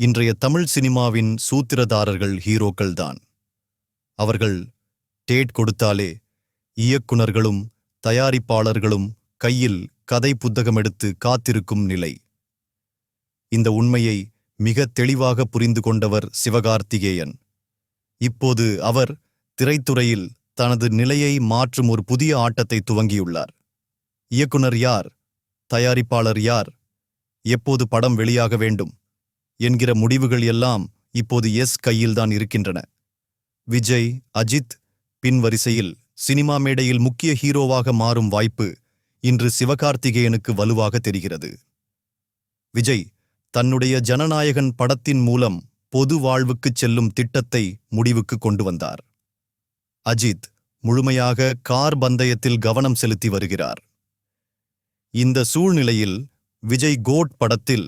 இன்றைய தமிழ் சினிமாவின் சூத்திரதாரர்கள் ஹீரோக்கள்தான். அவர்கள் டேட் கொடுத்தாலே இயக்குனர்களும் தயாரிப்பாளர்களும் கையில் கதை புத்தகம் எடுத்து காத்திருக்கும் நிலை. இந்த உண்மையை மிக தெளிவாக புரிந்து கொண்டவர் சிவகார்த்திகேயன். இப்போது அவர் திரைத்துறையில் தனது நிலையை மாற்றும் ஒரு புதிய ஆட்டத்தை துவங்கியுள்ளார். இயக்குனர் யார்? தயாரிப்பாளர் யார்? எப்போது படம் வெளியாக வேண்டும்? என்கிற முடிவுகள் எல்லாம் இப்போது எஸ் கையில்தான் இருக்கின்றன. விஜய் அஜித் பின்வரிசையில் சினிமா மேடையில் முக்கிய ஹீரோவாக மாறும் வாய்ப்பு இன்று சிவகார்த்திகேயனுக்கு வலுவாக தெரிகிறது. விஜய் தன்னுடைய ஜனநாயகன் படத்தின் மூலம் பொது வாழ்வுக்குச் செல்லும் திட்டத்தை முடிவுக்கு கொண்டு வந்தார். அஜித் முழுமையாக கார் பந்தயத்தில் கவனம் செலுத்தி வருகிறார். இந்த சூழ்நிலையில் விஜய் கோட் படத்தில்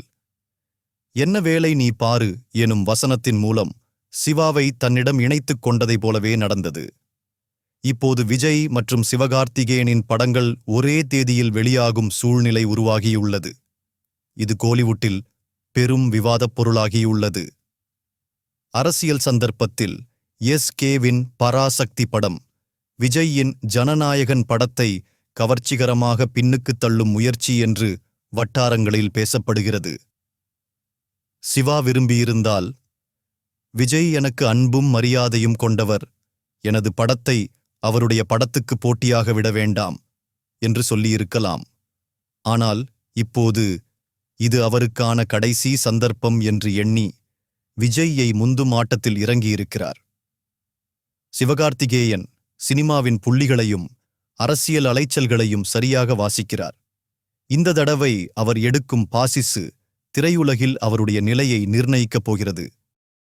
என்ன வேலை நீ பாரு எனும் வசனத்தின் மூலம் சிவாவை தன்னிடம் இணைத்துக் கொண்டதைப் போலவே நடந்தது. இப்போது விஜய் மற்றும் சிவகார்த்திகேயனின் படங்கள் ஒரே தேதியில் வெளியாகும் சூழ்நிலை உருவாகியுள்ளது. இது கோலிவுட்டில் பெரும் விவாதப் பொருளாகியுள்ளது. அரசியல் சந்தர்ப்பத்தில் எஸ். கேவின் பராசக்தி படம் விஜய்யின் ஜனநாயகன் படத்தை கவர்ச்சிகரமாக பின்னுக்குத் தள்ளும் முயற்சி என்று வட்டாரங்களில் பேசப்படுகிறது. சிவா விரும்பியிருந்தால் விஜய் எனக்கு அன்பும் மரியாதையும் கொண்டவர். எனது படத்தை அவருடைய படத்துக்கு போட்டியாக விட வேண்டாம் என்று சொல்லியிருக்கலாம். ஆனால் இப்போது இது அவருக்கான கடைசி சந்தர்ப்பம் என்று எண்ணி விஜய்யை முந்தும் ஆட்டத்தில் இறங்கியிருக்கிறார். சிவகார்த்திகேயன் சினிமாவின் புள்ளிகளையும் அரசியல் அலைச்சல்களையும் சரியாக வாசிக்கிறார். இந்த தடவை அவர் எடுக்கும் பாசிசு திரையுலகில் அவருடைய நிலையை நிர்ணயிக்கப் போகிறது.